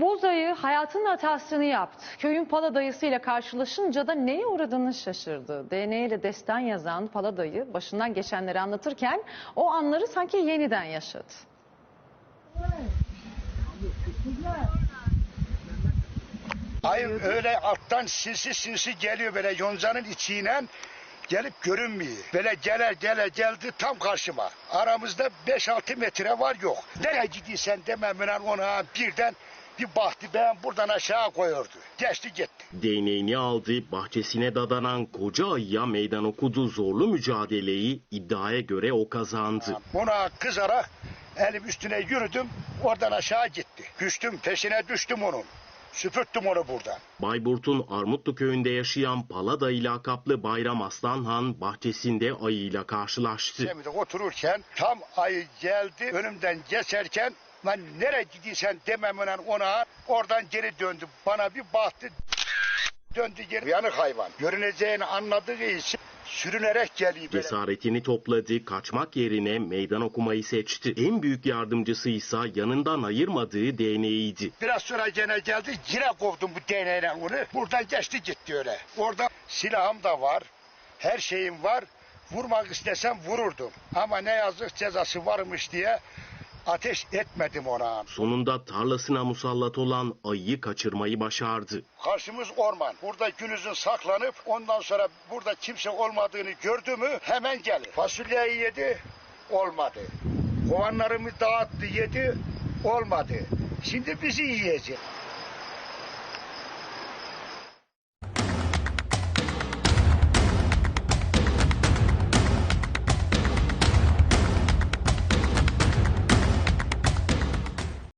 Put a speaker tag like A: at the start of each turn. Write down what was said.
A: Bozayı hayatın hatasını yaptı. Köyün pala dayısıyla karşılaşınca da neye uğradığını şaşırdı. DNA ile destan yazan pala dayı başından geçenleri anlatırken o anları sanki yeniden yaşadı.
B: Ayın öyle alttan sinsi sinsi geliyor böyle yoncanın içiyle gelip görünmüyor. Böyle gele gele geldi tam karşıma. Aramızda 5-6 metre var yok. Nereye gidiyorsun dememle ona birden bir baktı ben buradan aşağı koyuyordu. Geçti gitti.
C: DNA'ni aldı, bahçesine dadanan koca ayıya meydan okudu zorlu mücadeleyi iddiaya göre o kazandı.
B: Ona kızarak elim üstüne yürüdüm oradan aşağı gitti. Düştüm peşine düştüm onun. Süpürttüm onu buradan.
C: Bayburt'un Armutlu köyünde yaşayan Palada lakaplı Bayram Aslanhan bahçesinde ayıyla karşılaştı.
B: Otururken tam ayı geldi önümden geçerken lan nereye gidiyorsun dememle ona oradan geri döndü. Bana bir baktı döndü geri. Yanık hayvan. Görüneceğini anladığı için sürünerek geliyor böyle.
C: Cesaretini topladı, kaçmak yerine meydan okumayı seçti. En büyük yardımcısı ise yanından ayırmadığı DNA'ydi.
B: Biraz sonra gene geldi yine kovdum bu DNA'yla onu. Buradan geçti gitti öyle. Orada silahım da var. Her şeyim var. Vurmak istesem vururdum. Ama ne yazık cezası varmış diye ateş etmedim ona.
C: Sonunda tarlasına musallat olan ayıyı kaçırmayı başardı.
B: Karşımız orman. Burada günüzün saklanıp ondan sonra burada kimse olmadığını gördü mü hemen gelir. Fasulyeyi yedi olmadı. Kovanlarımı dağıttı yedi olmadı. Şimdi bizi yiyecek.